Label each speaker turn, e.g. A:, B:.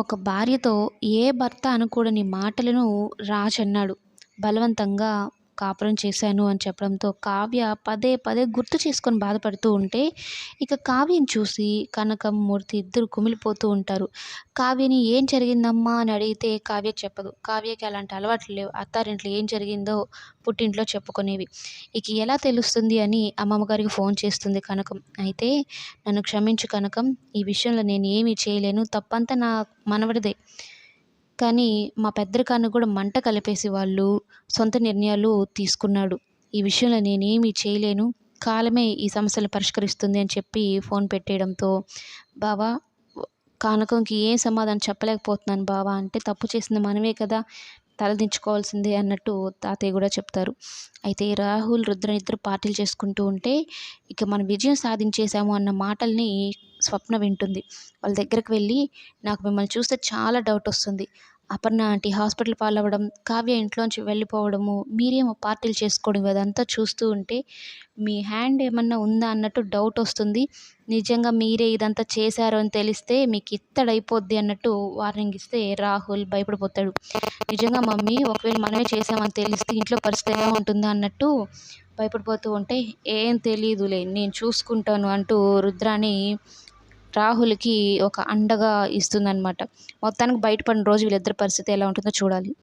A: ఒక భార్యతో ఏ భర్త అనకూడని మాటలను రాజ్ బలవంతంగా కాపురం చేశాను అని చెప్పడంతో కావ్య పదే పదే గుర్తు చేసుకొని బాధపడుతూ ఉంటే ఇక కావ్యని చూసి కనకం మూర్తి ఇద్దరు కుమిలిపోతూ ఉంటారు. కావ్యని ఏం జరిగిందమ్మా అని అడిగితే కావ్య చెప్పదు. కావ్యకి అలాంటి అలవాట్లు లేవు. అత్తారింట్లో ఏం జరిగిందో పుట్టింట్లో చెప్పుకునేవి. ఇక ఎలా తెలుస్తుంది అని అమ్మమ్మ గారికి ఫోన్ చేస్తుంది కనకం. అయితే నన్ను క్షమించు కనకం ఈ విషయంలో నేను ఏమీ చేయలేను. తప్పంతా నా మనవడిదే. కానీ మా పెద్దరికాన్ని కూడా మంట కలిపేసి వాళ్ళు సొంత నిర్ణయాలు తీసుకున్నాడు. ఈ విషయంలో నేనేమీ చేయలేను. కాలమే ఈ సమస్యలు పరిష్కరిస్తుంది అని చెప్పి ఫోన్ పెట్టేయడంతో బావా కానకంకి ఏం సమాధానం చెప్పలేకపోతున్నాను బావా అంటే తప్పు చేసింది మనమే కదా తలదించుకోవాల్సిందే అన్నట్టు తాతయ్య కూడా చెప్తారు. అయితే రాహుల్ రుద్ర ఇద్దరు పార్టీలు చేసుకుంటూ ఉంటే ఇక మనం విజయం సాధించేశాము అన్న మాటల్ని స్వప్న వింటుంది. వాళ్ళ దగ్గరకు వెళ్ళి నాకు మిమ్మల్ని చూస్తే చాలా డౌట్ వస్తుంది. అపర్ణ ఆంటీ హాస్పిటల్ పాలవ్వడం కావ్య ఇంట్లోంచి వెళ్ళిపోవడము మీరేమో పార్టీలు చేసుకోవడం అదంతా చూస్తూ ఉంటే మీ హ్యాండ్ ఏమన్నా ఉందా అన్నట్టు డౌట్ వస్తుంది. నిజంగా మీరే ఇదంతా చేశారు అని తెలిస్తే మీకు ఇత్తడైపోద్ది అన్నట్టు వార్నింగ్ ఇస్తే రాహుల్ భయపడిపోతాడు. నిజంగా మమ్మీ ఒకవేళ మనమే చేసామని తెలిస్తే ఇంట్లో పరిస్థితి ఎలా ఉంటుందా అన్నట్టు భయపడిపోతూ ఉంటే ఏం తెలియదులే నేను చూసుకుంటాను అంటూ రుద్రాని రాహుల్కి ఒక అండగా ఇస్తుందన్నమాట. మొత్తానికి బయటపడిన రోజు వీళ్ళిద్దరి పరిస్థితి ఎలా ఉంటుందో చూడాలి.